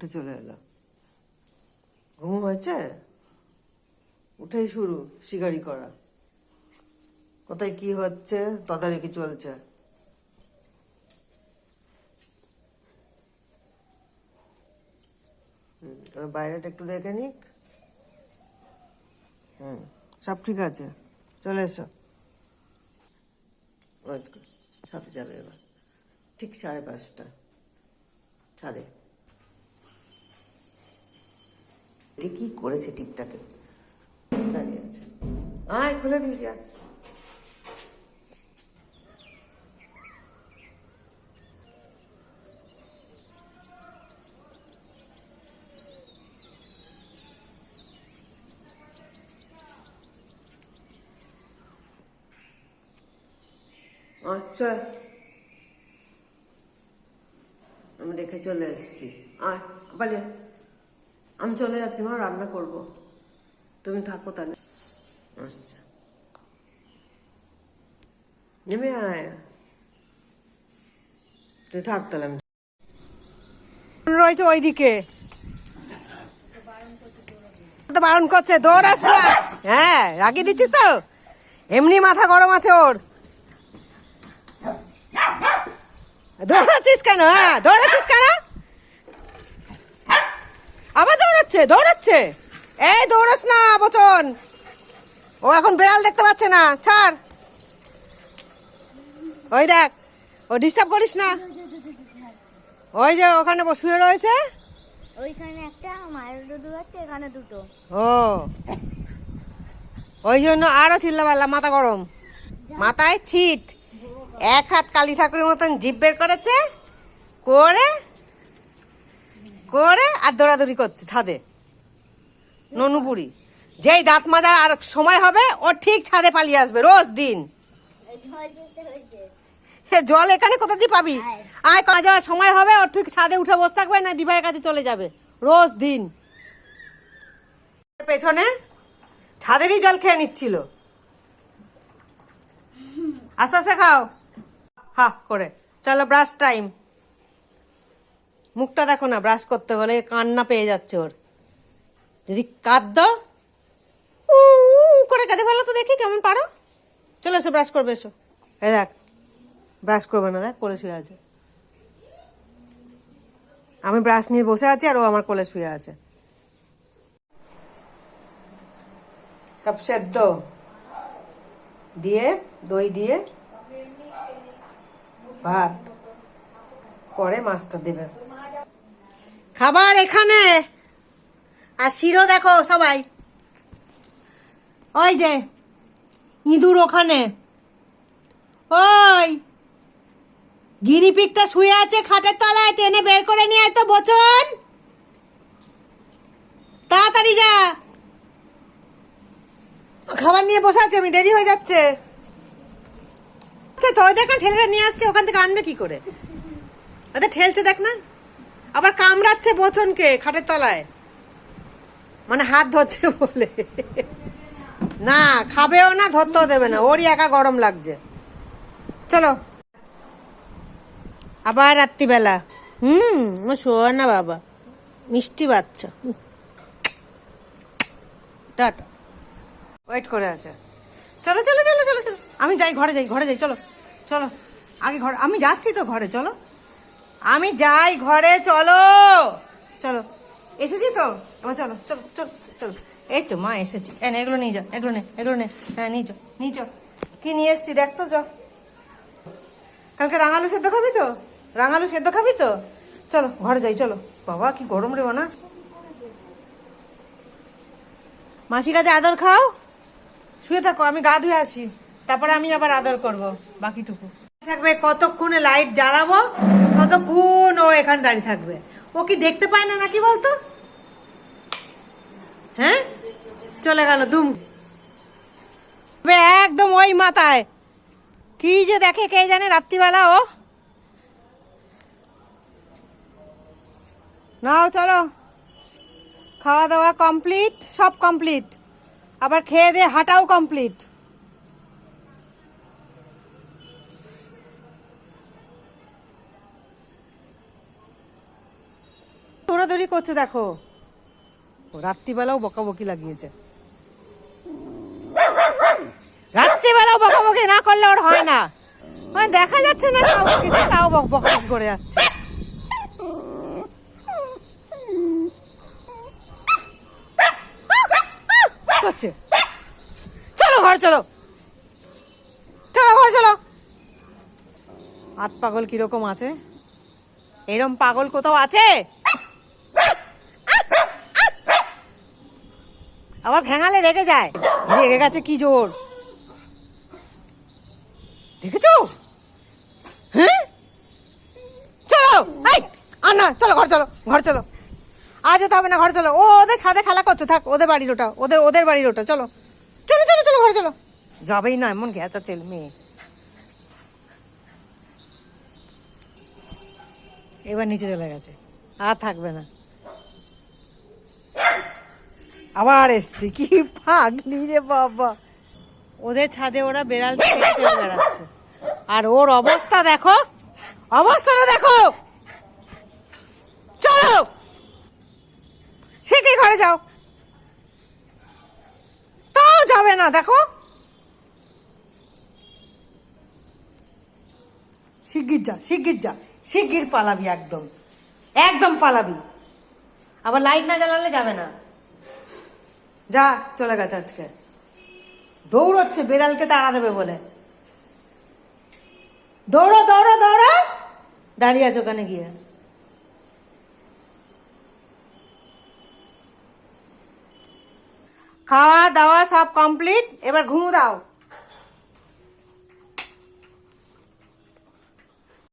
উঠে চলে এলো। ঘুম হয়েছে? উঠেই শুরু, শিকারি করা। কোথায় কি হচ্ছে, তদারকি চলছে। বাইরেটা একটু দেখে নিক। হুম, সব ঠিক আছে। চলে এসো। কর যাবে এবার। ঠিক সাড়ে পাঁচটা। ছাদে। এটি কি করেছে টিপটাকে? আয়, খুলে দিয়ে যা। আচ্ছা। আমি রেখে চলে এসেছি। আয় বলে আমি চলে যাচ্ছি, মা, রান্না করব। তুমি থাকো তাহলে। আচ্ছা। নেমে আয়। তুই থাক তাহলে, আমি রয়েছে ওইদিকে। তো বারণ করছে দৌড়াস না হ্যাঁ রাগিয়ে দিচ্ছিস তো? এমনি মাথা গরম আছে ওর। দৌড়াচ্ছিস কেন? হ্যাঁ দৌড়াচ্ছিস কেন আবার দৌড়াচ্ছে দৌড়াচ্ছে। এই দৌড়াস না বচন। ও এখন বেড়াল দেখতে পাচ্ছে না ছাড়। ওই দেখ ও ডিস্টার্ব করিস না। ওই যে ওখানে শুয়ে রয়েছে। ওইখানে একটা মায়ের দুধ আছে এখানে দুটো। ও। ওই জন্য আরও চিল্লাপাল্লা মাথা গরম। মাথায় ছিট। এক হাত কালী ঠাকুরের মতন জিভ বের করেছে করে করে আর দৌড়াদৌড়ি করছে ছাদে। ননুপুরি যেই দাঁত মাজার আর সময় হবে ও ঠিক ছাদে পালিয়ে আসবে রোজ দিন। জল এখানে কোথা দিয়ে পাবি? আয়। কাজ যাওয়ার সময় হবে ও ঠিক ছাদে উঠে বসে থাকবে না দিভাইয়ের কাছে চলে যাবে। রোজ দিন। পেছনে ছাদেরই জল খেয়ে নিচ্ছিল। আস্তে আস্তে খাও। হা করে। চলো ব্রাশ টাইম মুখটা দেখো না ব্রাশ করতে গেলে কান্না পেয়ে যাচ্ছে ওর। যদি কাঁদ, উ করে কাঁদে ফেলো তো দেখি কেমন পারো। চলে এসো ব্রাশ করবে, এসো। এই দেখ ব্রাশ করবে না, দেখ, কোলে শুয়ে আছে। আমি ব্রাশ নিয়ে বসে আছি আর ও আমার কোলে শুয়ে আছে। সব সেদ্ধ। দিয়ে, দই দিয়ে, ভাত। পরে মাছটা দেবে। খাবার এখানে। আর শিরো দেখো সবাই। ওই যে, ইঁদুর ওখানে। ওই গিরিপিকটা শুয়ে আছে খাটের তলায়, টেনে বের করে নিয়ে আয় তো বচন। তাড়াতাড়ি যা। খাবার নিয়ে বসে আছে আমি, দেরি হয়ে যাচ্ছে। আচ্ছা তো দেখ ঠেলে নিয়ে আসছে, ওখান থেকে আনবে কি করে? ওদের ঠেলছে দেখ না। আবার কামড়াচ্ছে বচনকে খাটের তলায়। মানে হাত ধরছে বলে। না, খাবেও না, ধরতেও দেবে না। ওরই একা গরম লাগছে। চলো। আবার রাত্রিবেলা। হুম ও শোয়া না বাবা। মিষ্টি বাচ্চা। টাটা। ওয়েট করে আছে। চলো চলো চলো চলো চলো। আমি যাই, ঘরে যাই ঘরে যাই। চলো চলো। আগে ঘরে আমি যাচ্ছি তো ঘরে, চলো। আমি যাই, ঘরে চলো। চলো। এসেছি তো? এবার চলো চলো চলো চলো। এই তো, মা এসেছি। এনে এগুলো নিয়ে যা, এগুলো নে এগুলো নে। হ্যাঁ নিয়ে যাও নিয়ে যাও কী নিয়ে এসছি দেখ তো চ কালকে রাঙালু সেদ্ধ খাবি তো? রাঙালু সেদ্ধ খাবি তো? চলো, ঘরে যাই, চলো। বাবা, কি গরম রে না মাসির কাছে আদর খাও। শুয়ে থাকো, আমি গা ধুয়ে আসি। তারপরে আমি আবার আদর করব, বাকিটুকু। থাকবে, কতক্ষণে লাইট জ্বালাবো? ততক্ষণ ও এখানে দাঁড়িয়ে থাকবে। ও কি দেখতে পায় না নাকি বলতো? হ্যাঁ? চলে গেল দুম। একদম ওই মাথায়। কি যে দেখে কে জানে রাত্রিবেলা ও। নাও, চলো। খাওয়া দাওয়া কমপ্লিট, সব কমপ্লিট। আবার খেয়ে দিয়ে হাঁটাও কমপ্লিট। দৌড়াদৌড়ি করছে, দেখো। রাত্রিবেলাও বকাবকি লাগিয়েছে। রাত্রিবেলাও বকাবকি না করলে ওর হয় না। মানে দেখা যাচ্ছে না তাও বক করে যাচ্ছে। চলো ঘর, চলো। চলো ঘর, চলো। হাত পাগল কীরকম আছে? এরম পাগল কোথাও আছে? আবার ভেঙালে রেগে যায়। রেগে গেছে কি জোর? দেখেছ? হ্যাঁ? চলো, এই, আর না, চলো, ঘর চলো ঘর চলো। আজ যেতে হবে না, ঘর চলো। ও, ওদের ছাদে খেলা করছে, থাক, ওদের বাড়ির ওটা, ওদের ওদের বাড়ির ওটা, চলো। চলো চলো চলো, ঘরে চলো। যাবেই না, এমন গেছা চেল মেয়ে। এবার নিচে চলে গেছে। আর থাকবে না। আবার এসছে। কি পাগলি রে বাবা। ওদের ছাদে ওরা বেড়াল বেড়াচ্ছে। আর ওর অবস্থা দেখো। অবস্থাটা দেখো। চলো। সে কি ঘরে যাও? তাও যাবে না, দেখো। শিগগির যা শিগগির যা। শিগগির পালাবি একদম। একদম পালাবি। আবার লাইট না জ্বালালে যাবে না। যা, চলে গেছে আজকে। দৌড়চ্ছে, বেড়ালকে তাড়া দেবে বলে। দৌড়ো দৌড়ো দৌড়ো। দাঁড়িয়ে আছে ওখানে গিয়ে। খাওয়া দাওয়া সব কমপ্লিট এবার ঘুমু দাও।